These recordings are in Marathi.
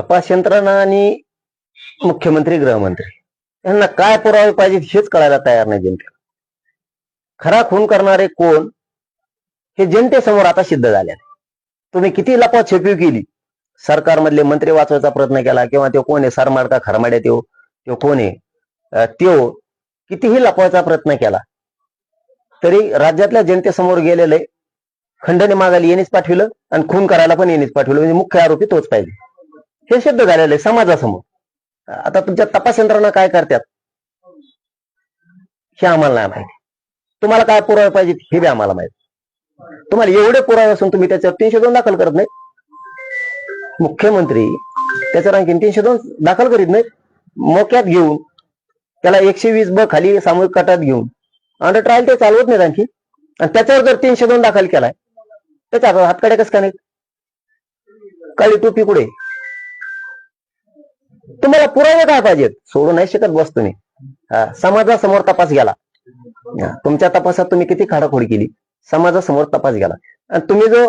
तपास यंत्रणा आणि मुख्यमंत्री गृहमंत्री. यांना काय पुरावे पाहिजे हेच कळायला तयार नाही जनतेला. खरा खून करणारे कोण? हे जनतेसमोर आता सिद्ध झाले तुम्ही किती लपा छेपी केली? सरकारमधले मंत्री वाचवायचा प्रयत्न केला किंवा तो कोण आहे? सरमाड का खरमाड्या त्यो तो कोण आहे? त्यो कितीही लपवायचा प्रयत्न केला तरी राज्यातल्या जनतेसमोर गेलेले खंडणी मागायला येणेच पाठविलं आणि खून करायला पण येणेच पाठविलं. म्हणजे मुख्य आरोपी तोच पाहिजे. हे सिद्ध झालेलं आहे समाजासमोर. आता तुमच्या तपास यंत्रणा काय करतात? हे आम्हाला नाही माहिती. तुम्हाला काय पुरावे पाहिजे हे बी आम्हाला माहिती. तुम्हाला एवढे पुरावे असून तुम्ही त्याच्यावर तीनशे दोन दाखल करत नाही मुख्यमंत्री त्याच्यावर आणखीन तीनशे दोन दाखल करीत नाहीत. मोक्यात घेऊन त्याला एकशे वीस ब खाली सामूहिक कटात घेऊन अंडर ट्रायल ते चालवत नाहीत आणखी. आणि त्याच्यावर जर तीनशे दोन दाखल केलाय त्याच्या हातकडे कसं का नाही काळी टोपी कुठे? तुम्हाला पुरावे काय पाहिजेत? सोडू नाही शकत बस तुम्ही समाजासमोर तपास गेला तुमच्या तपासात तुम्ही किती खाडाखोडी केली? समाजासमोर तपास गेला आणि तुम्ही जो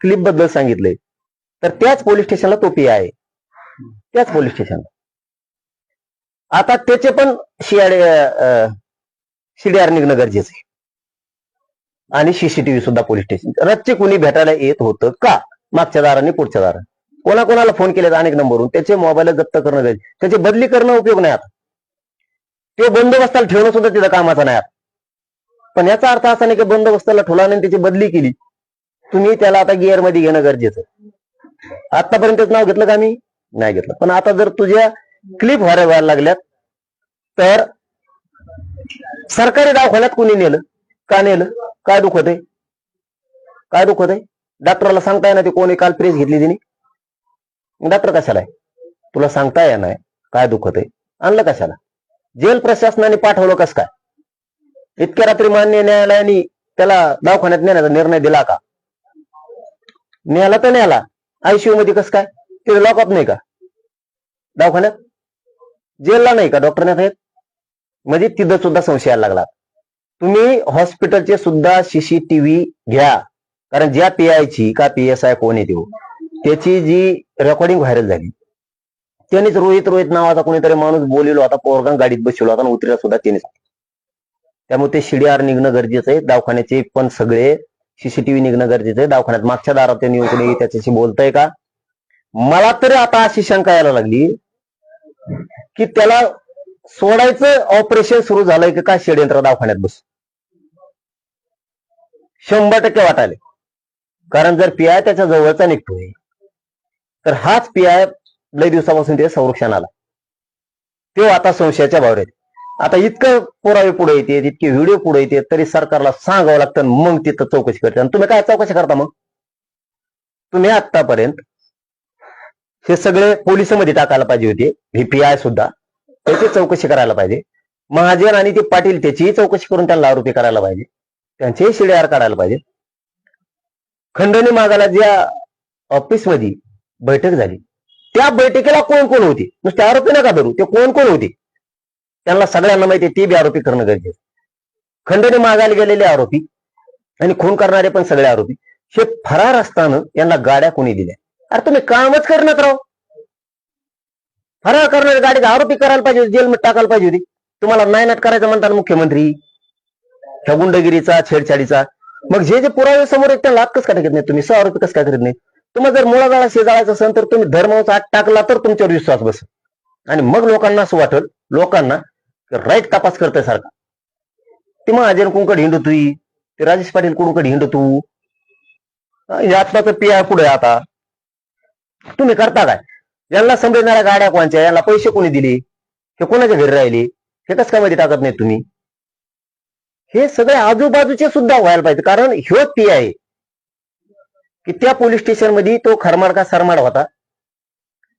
क्लिपबद्दल सांगितलंय तर त्याच पोलीस स्टेशनला तो पी आहे. त्याच पोलीस स्टेशनला आता त्याचे पण शियाडे शिडीआर निघणं गरजेचं आहे आणि सीसीटीव्ही सुद्धा पोलीस स्टेशन रच्चे कुणी भेटायला येत होतं का? मागच्या दाराने पुढच्या दाराने. कोणाकोणाला फोन केले अनेक नंबरवरून त्याचे मोबाईल जप्त करणं जाईल त्याची बदली करणं उपयोग नाही आता. ते बंदोबस्ताला ठेवणं सुद्धा तिथं कामाचा नाही पण याचा अर्थ असा नाही की बंदोबस्ताला ठेवला नाही त्याची बदली केली. तुम्ही त्याला आता गिअरमध्ये घेणं गरजेचं आतापर्यंतच नाव घेतलं का मी नाही घेतलं. पण आता जर तुझ्या क्लिप व्हायला व्हायला लागल्यात तर सरकारी दवाखान्यात कुणी नेलं? का नेलं? काय दुखत आहे काय दुखत आहे डॉक्टरला सांगता ना ते कोणी. काल प्रेस घेतली तिने. डॉक्टर कशाला आहे? तुला सांगता येणार काय दुखत आहे आणलं कशाला? जेल प्रशासनाने पाठवलं कस काय? इतक्या रात्री मान्य न्यायालयाने त्याला दवाखान्यात नेण्याचा निर्णय दिला का? न्याला तर न्याला आयसीयू मध्ये कस काय? ते लॉकअप नाही का? दवाखान्यात? जेलला नाही का? डॉक्टर नाही म्हणजे तिथं सुद्धा संशय यायला लागला. तुम्ही हॉस्पिटलचे सुद्धा सीसीटीव्ही घ्या. कारण ज्या पी ची का पी एस आय कोण येते त्याची जी रेकॉर्डिंग व्हायरल झाली त्यानेच रोहित रोहित नावाचा कोणीतरी माणूस बोलिलो आता पोरगान गाडीत बसलो आता उतरीला सुद्धा त्याने त्यामुळे ते शिडीआर निघणं गरजेचं आहे दवाखान्याचे पण सगळे सीसीटीव्ही निघणं गरजेचं आहे दवाखान्यात मागच्या दारात त्यांनी कोणी त्याच्याशी बोलताय का? मला तरी आता अशी शंका यायला लागली की त्याला सोडायचं ऑपरेशन सुरू झालंय की काय षडयंत्र दवाखान्यात बस? शंभर टक्के वाटायले कारण जर पिया त्याच्या जवळचा निघतोय तर हाच पीआय लय दिवसापासून ते संरक्षणाला. तो आता संशयाच्या भावरेत आता इतकं पुरावे पुढे येते इतके व्हिडिओ पुढे येते तरी सरकारला सांगावं लागतं मग तिथं चौकशी करते. आणि तुम्ही काय चौकशी करता मग? तुम्ही आतापर्यंत हे सगळे पोलिसमध्ये टाकायला पाहिजे होते व्हीपीआय सुद्धा. त्याची चौकशी करायला पाहिजे. महाजन आणि ते पाटील त्याचीही चौकशी करून त्यांना आरोपी करायला पाहिजे. त्यांचेही शिडेआर काढायला पाहिजे. खंडणी मागायला ज्या ऑफिसमध्ये बैठक झाली. त्या बैठकीला कोण कोण होते? नुसते आरोपी नका धरू ते कोण कोण होते? त्यांना सगळ्यांना माहिती ते बी आरोपी करणं गरजेचं खंडणी मागायला गेलेले आरोपी आणि खून करणारे पण सगळे आरोपी. हे फरार असताना यांना गाड्या कोणी दिल्या? अरे तुम्ही कामच करण्यात राहो फरार करणारे गाडीचा आरोपी करायला पाहिजे होते, जेलमध्ये टाकायला पाहिजे होती. तुम्हाला नायनाट करायचं म्हणतात मुख्यमंत्री? ह्या गुंडगिरीचा छेडछाडीचा. मग जे जे पुरावे समोर आहेत त्यांना लाभ कस काय घेत नाही तुम्ही? सह आरोपी कसं काय करत नाही तुम्हाला जर मुळागाळा शेजाळायचा असेल तर तुम्ही धर्माचा आत टाकला तर तुमच्यावर विश्वास बस आणि मग लोकांना असं वाटल लोकांना राईट तपास करताय सारखा. ते मग अजय कुंकड हिंडू तुई ते राजेश पाटील कुंकड हिंडू तू यातला तर पी पुढे आता. तुम्ही करता काय? यांना समजणाऱ्या गाड्या कोणच्या? यांना पैसे कोणी दिले? हे कोणाच्या घरी राहिले? हे कसं काय टाकत नाही तुम्ही? हे सगळे आजूबाजूचे सुद्धा व्हायला पाहिजे कारण ह्यो पी आहे. की त्या पोलीस स्टेशनमध्ये तो खरमाड का सरमाड होता.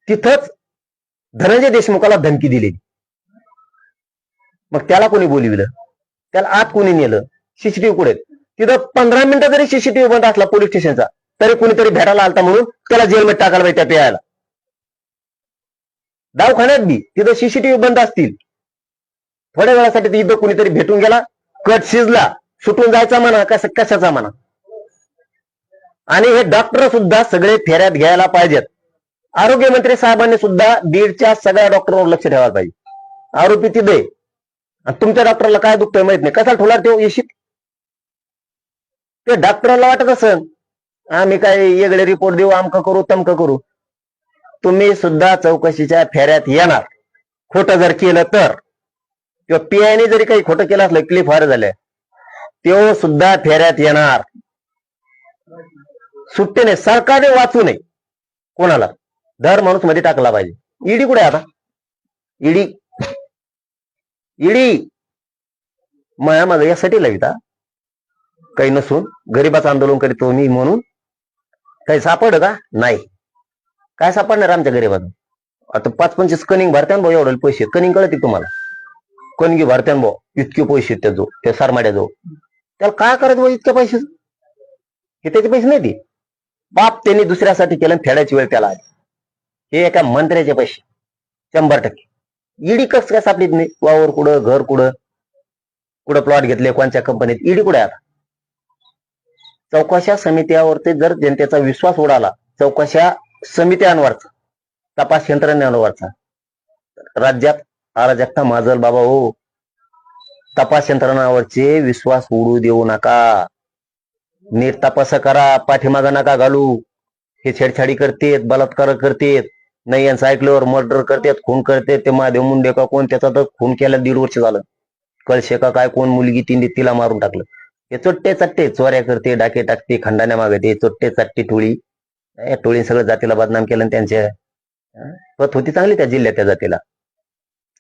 तिथंच धनंजय देशमुखाला धमकी दिलेली. मग त्याला कोणी बोलविलं? त्याला आत कोणी नेलं? सीसीटीव्ही कुठे तिथं पंधरा मिनिटं जरी सीसीटीव्ही बंद असला पोलीस स्टेशनचा तरी कोणीतरी भेटायला आलता म्हणून त्याला जेलमध्ये टाकायला पाहिजे त्या प्यायला. दवाखान्यात बी तिथं सीसीटीव्ही बंद असतील. थोड्या वेळासाठी तिथं कुणीतरी भेटून गेला कट शिजला सुटून जायचा म्हणा कस कशाचा म्हणा. आणि हे डॉक्टर सुद्धा सगळे फेऱ्यात घ्यायला पाहिजेत. आरोग्य मंत्री साहेबांनी सुद्धा बीडच्या सगळ्या डॉक्टरवर लक्ष ठेवायला पाहिजे. आरोपी तिथे. तुमच्या डॉक्टरला काय दुखतंय माहीत नाही. कसा ठोला ठेव येशील ते डॉक्टरला वाटत असेल आम्ही काय वेगळे रिपोर्ट देऊ आमक करू तमक करू. तुम्ही सुद्धा चौकशीच्या फेऱ्यात येणार. खोटं जर केलं तर. किंवा पीआयने जरी काही खोटं केलं असलं क्लिफ फार झालं तो सुद्धा फेऱ्यात येणार. सुट्टी नाही सरकारने वाचू नये. कोणाला? दर माणूसमध्ये टाकला पाहिजे. ईडी कुठे आहे आता? ईडी? ईडी? माया माझं यासाठी लाविता काही नसून गरीबाचं आंदोलन करीतो मी म्हणून. काही सापड का? नाही. काय सापडणार आमच्या गरीबाचं? आता पाच पंचवीस कनिंग भरत्यान भाऊ एवढे पैसे कनिंग कळते तुम्हाला? कणगी भरत्यान भाऊ इतके पैसे त्या त्याजो त्या सारमाड्या जो त्याला काय करायचं भाऊ इतक्या पैसे? हे त्याचे पैसे नाही ते बाप त्यांनी दुसऱ्यासाठी केलं फेडायची वेळ त्याला आली. हे एका मंत्र्याचे पैसे. शंभर टक्के. ईडी कस काय सापडीत नाही? वावर कुठं घर कुठं? कुठं प्लॉट घेतले? कोणत्या कंपनीत ईडी कुठे आता? चौकशा समित्यावरती जर जनतेचा विश्वास उडाला चौकशा समित्यांवरचा तपास यंत्रणेवरचा राज्यात अराजकता माजल बाबा हो. तपास यंत्रणावरचे विश्वास उडू देऊ नका. नीट तपास करा पाठीमागा नका घालू. हे छेडछाडी करतेत बलात्कार करतेत. नाही यांचं ऐकल्यावर मर्डर करतात खून करतेत. ते महादेव मुंडे का कोण? त्याचा तर खून केला दीड वर्ष झालं. कळशे का काय कोण? मुलगी तिने तिला मारून टाकलं. हे चोट्टे चट्टे चोऱ्या करते डाके टाकते खंडाण्या मागते चोट्टे चट्टे टोळी टोळी सगळं जातीला बदनाम केलं आणि त्यांच्या पत होती चांगली त्या जिल्ह्यात त्या जातीला.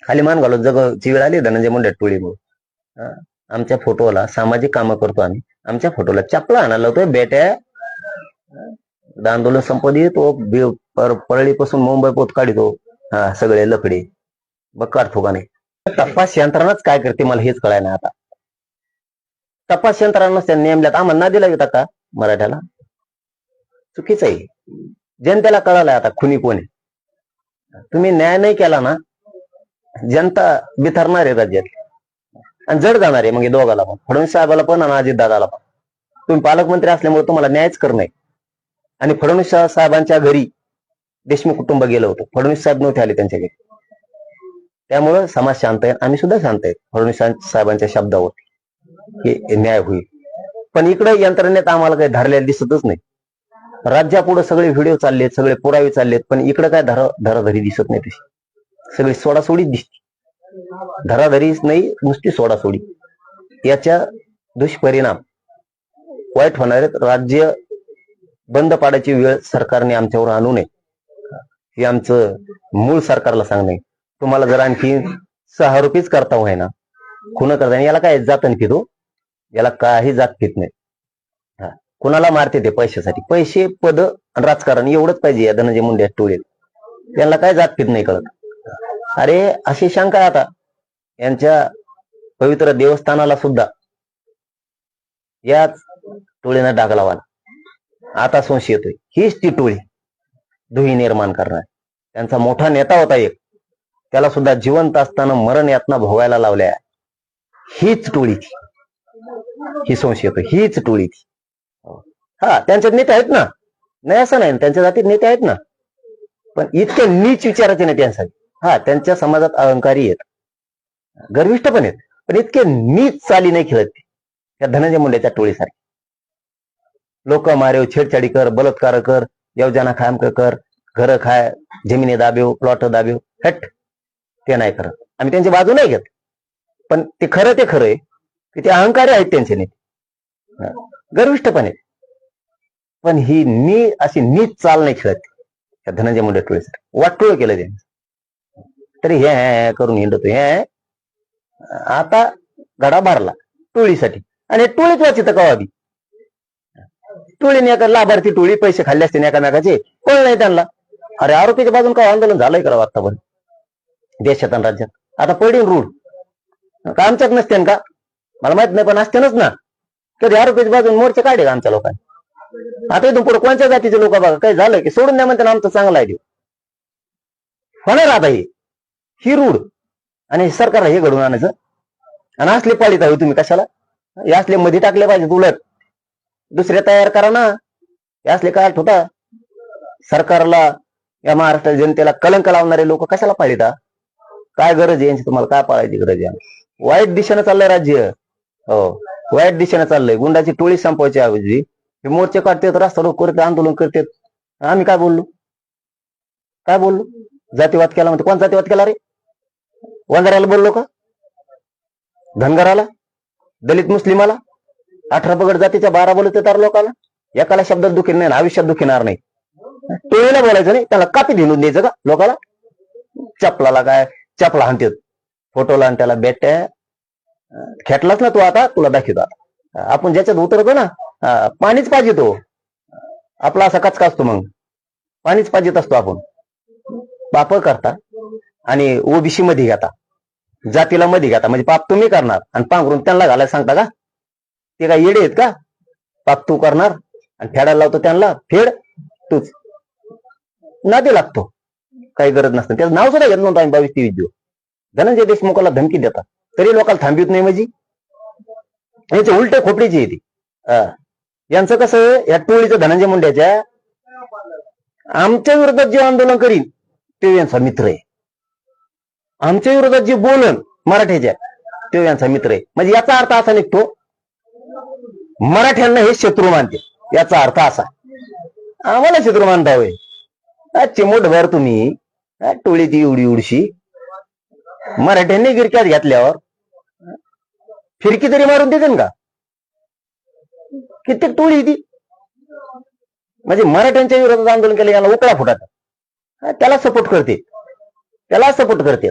खाली मान घालत जगची वेळ आली धनंजय मुंडे टोळी आमच्या फोटोला सामाजिक कामं करतो आम्ही. आमच्या फोटोला चपला आणायला होतोय बेट्या. हं? आंदोलन संपदी तो परळीपासून मुंबई पोत काढितो. हा सगळे लकडे बघ काढतो का नाही तपास यंत्रणाच काय करते मला हेच कळायना आता. तपास यंत्रणाच त्या नेमल्यात आम्हाला ना दिला होता का मराठ्याला? चुकीचं आहे. जनतेला कळालंय आता खुनी कोण आहे. तुम्ही न्याय नाही केला ना जनता बिथरणार आहे राज्यात. आणि जड जाणार आहे मग हे दोघाला पण. फडणवीस साहेबाला पण आणि अजित दादाला पण. तुम्ही पालकमंत्री असल्यामुळे तुम्हाला न्यायच करणे आणि फडणवीस साहेबांच्या घरी देशमुख कुटुंब गेलं होतं. फडणवीस साहेब नव्हते आले त्यांच्या घरी. त्यामुळं समाज शांत आहे आम्ही सुद्धा शांत आहे. फडणवीस साहेबांच्या शब्दावर हे न्याय होईल. पण इकडे यंत्रणेत आम्हाला काही धरलेलं दिसतच नाही. राज्यापुढे सगळे व्हिडिओ चाललेत सगळे पुरावे चाललेत पण इकडे काय धरा धराधरी दिसत नाही तशी. सगळी सोडासोडीच दिसते. धराधरीच नाही नुसती सोडासोडी. याच्या दुष्परिणाम वाईट होणार आहेत. राज्य बंद पाडायची वेळ सरकारने आमच्यावर आणू नये. हे आमचं मूळ सरकारला सांगणे तुम्हाला जर आणखी सहा रुपयेच करता होईना खुन करता याला काय जात नाही पितो याला काही जात पित नाही. हा. कुणाला मारते ते पैशासाठी? पैसे पद आणि राजकारण एवढंच पाहिजे या धनंजय मुंडे टोळीत. त्यांना काय जात पित नाही कळत. अरे अशी शंका आहे आता. यांच्या पवित्र देवस्थानाला सुद्धा. याच टोळीनं डाग लावाला. आता संशय येतोय. हीच ती टोळी. दुही निर्माण करणार. त्यांचा मोठा नेता होता एक. त्याला सुद्धा जिवंत असताना मरण यातना भोगायला लावल्या. हीच टोळी ती. ही संशय येतो हीच टोळी ती. हा त्यांच्यात नेते आहेत ना? नाही असं नाही. त्यांच्या जातीत नेते आहेत ना? पण इतके नीच विचाराचे नेते यांसाठी हा त्यांच्या समाजात अहंकारी आहेत. गर्विष्ठ पण आहेत. पण इतके नीच चाली नाही खेळत ते. त्या धनंजय मुंडेच्या टोळीसारखे. लोक मारेव छेडछाडी कर बलात्कार कर योजना खाम कर घर खाय जमिनी दाबेव प्लॉट दाबेव हट. ते नाही करत. आम्ही त्यांची बाजू नाही घेत. पण ते खरं ते खरं आहे. की ते अहंकारी आहेत त्यांचे नेते. गर्विष्ठ पण आहेत. पण ही नी अशी नीच चाल नाही खेळत. धनंजय मुंडे टोळीसाठी वाटोळ केलं त्यांनी. तरी हे करून हिंडतो हे आता गडा भरला टोळीसाठी. आणि टोळीत वाचित कवाबी आधी टोळीने एका लाभार्थी टोळी पैसे खाल्ले असते एकामेकाचे कोण नाही त्यांना. अरे आरोपीच्या बाजून काय आंदोलन झालंय का आतापर्यंत देशात आणि राज्यात. आता पडीन रूढ. का आमच्यात नसते का? मला माहीत नाही पण असतेनच ना. कधी आरोपीच्या बाजून मोर्चे काढे आमच्या लोकांनी? आता इथून पुढे कोणत्या जातीचे लोक बघा? काही झालं की सोडून द्या म्हणते ना आमचं चांगलं आहे देऊ होणार आता हे. ही रूढ आणि सरकारला हे घडून आणायचं. आणि असले पाळीत हवे तुम्ही कशाला? हे असले मध्ये टाकले पाहिजे उलट. दुसरे तयार करा ना. हे असले काय होता सरकारला या महाराष्ट्र जनतेला कलंक लावणारे लोक कशाला पाळीता काय गरज आहे यांची? तुम्हाला काय पाळायची गरज आहे? वाईट दिशेनं चाललंय राज्य. हो. वाईट दिशेनं चाललंय. गुंडाची टोळी संपवायची ऐवजी. हे मोर्चे काढतात रस्ता लोक करते आंदोलन करतात. आम्ही काय बोललो? काय बोललो? जातीवाद केला म्हणते कोण जातीवाद केला रे? वंजाराला बोललो का? धनगराला? दलित मुस्लिमाला? अठरा पगड जातीच्या बारा बोलत तर लोकांना एकाला शब्दात दुखी नाही ना, आयुष्यात दुखीणार नाही. टोळीला बोलायचं नाही त्याला कापी धिंडून द्यायचं का लोकाला? चपलाला काय चपला हाणतात फोटोला आणि त्याला बेट्या खेटलाच ना तू आता? तुला दाखवतो आता. आपण ज्याच्यात उतरतो ना पाणीच पाहिजे तो. आपला असा कचका असतो मग. पाणीच पाहिजेत असतो आपण. पाप करता. आणि ओबीसी मध्ये घेता. जातीला मध्ये घेता. म्हणजे पाप तुम्ही करणार. आणि पांघरून त्यांना घालायला सांगता का? ते काय येडे आहेत का? पाप तू करणार. आणि फेडायला लावतो त्यांना. फेड तूच. नादी लागतो. काही गरज नसतं. त्याचं नाव सुद्धा घेत नव्हतं आम्ही बावीस तेवीस दिवस. धनंजय देशमुखाला धमकी देतात. तरी लोकांना थांबवित नाही म्हणजे याचे उलटे खोपडीची येते यांचं कसं या टोळीचं धनंजय मुंड्याच्या आमच्या विरोधात जे आंदोलन करीन ते यांचा मित्र आहे. आमच्या विरोधात जे बोलन मराठ्याच्या तो यांचा मित्र आहे. म्हणजे याचा अर्थ असा निघतो मराठ्यांना हे शत्रू मानते याचा अर्थ असा आम्हाला शत्रू मानता चिमोट भर तुम्ही टोळी ती एवढी उडशी. मराठ्यांनी गिरक्यात घेतल्यावर फिरकी तरी मारून देते का? कित्येक टोळी ती म्हणजे मराठ्यांच्या विरोधात आंदोलन केलं याला उकळा फुटात त्याला सपोर्ट करते त्याला सपोर्ट करते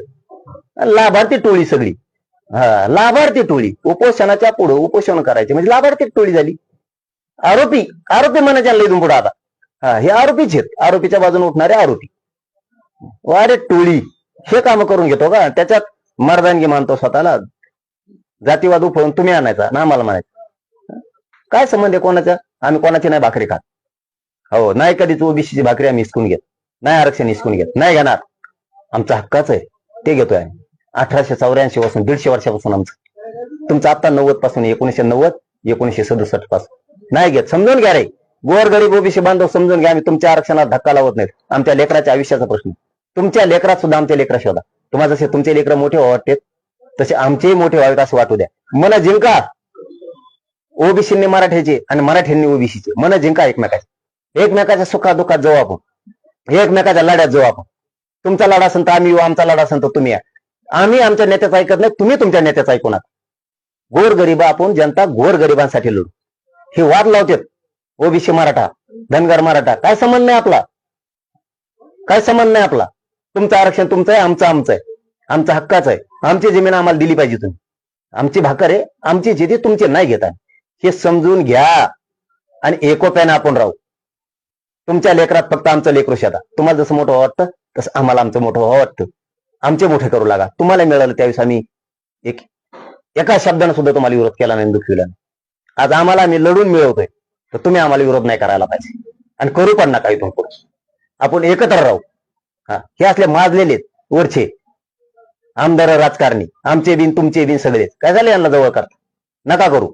लाभार्थी टोळी सगळी. हा लाभार्थी टोळी. उपोषणाच्या पुढे उपोषण करायचे. म्हणजे लाभार्थी टोळी झाली. आरोपी आरोपी म्हणायच्या इथून पुढे आता. हा हे आरोपीच आहेत. आरोपीच्या बाजूने उठणारे आरोपी. वारे टोळी. हे काम करून घेतो का? त्याच्यात मर्दानगी मानतो स्वतःला. जातीवाद उफळून तुम्ही आणायचा ना आम्हाला म्हणायचं. काय संबंध आहे कोणाचा? आम्ही कोणाची नाही भाकरी खात. हो नाही कधीच ओबीसीची भाकरी आम्ही हिसकून घेत. नाही आरक्षण हिसकून घेत. नाही घेणार. आमचा हक्काच आहे. ते घेतोय आम्ही. अठराशे चौऱ्याऐंशी पासून दीडशे वर्षापासून आमचं. तुमचं आता नव्वदपासून एकोणीशे नव्वद एकोणीशे सदुसष्टपासून. नाही घेत समजून घ्या रे. गोरगरीब ओबीसी बांधव समजून घ्या आम्ही तुमच्या आरक्षणात धक्का लावत नाहीत. आमच्या लेकराच्या आयुष्याचा प्रश्न. तुमच्या लेकरात सुद्धा आमच्या लेकरा शोधा. तुम्हाला जसे तुमचे लेकर मोठे वाटते तसे आमचेही मोठे व्हावेत असं वाटू द्या. मला जिंका. ओबीसींनी मराठ्याचे आणि मराठ्यांनी ओबीसीचे. मन जिंका एकमेकाचे. एकमेकाच्या सुखा दुःखात जाऊ आपण. एकमेकाच्या लढ्यात जाऊ आपण. तुमचा लढा असेल तर आम्ही येऊ आमचा लढा असेल तर तुम्ही या. आम्ही आमच्या नेत्याचं ऐकत नाही तुम्ही तुमच्या नेत्याचं ऐकून गोर गरीब आपण जनता गोर गरिबांसाठी लढू. हे वाद लावतात. ओबीसी मराठा धनगर मराठा काय संबंध नाही आपला? काय संबंध नाही आपला? तुमचं आरक्षण तुमचं आहे आमचं आमचं आहे. आमचा हक्काच आहे. आमची जमीन आम्हाला दिली पाहिजे तुम्ही. आमची भाकर आहे आमची शेती तुमची नाही घेता हे समजून घ्या. आणि एकोप्याने आपण राहू. तुमच्या लेकरात फक्त आमचं लेकरू शेता तुम्हाला जसं मोठं वाटतं तसं आम्हाला आमचं मोठं व्हावं वाटतं. आमचे मोठे करू लागा. तुम्हाला मिळालं त्यावेळेस आम्ही एक एका शब्दानं सुद्धा तुम्हाला विरोध केला नाही दुखविला नाही. आज आम्हाला आम्ही लढून मिळवतोय तर तुम्ही आम्हाला विरोध नाही करायला पाहिजे. आणि करू पण नका इथून पुढे. आपण एकत्र राहू. हा हे असले माजलेले वरचे. आमदार राजकारणी आमचे बिन तुमचे बिन सगळे. काय झाले यांना जवळ करता? नका करू.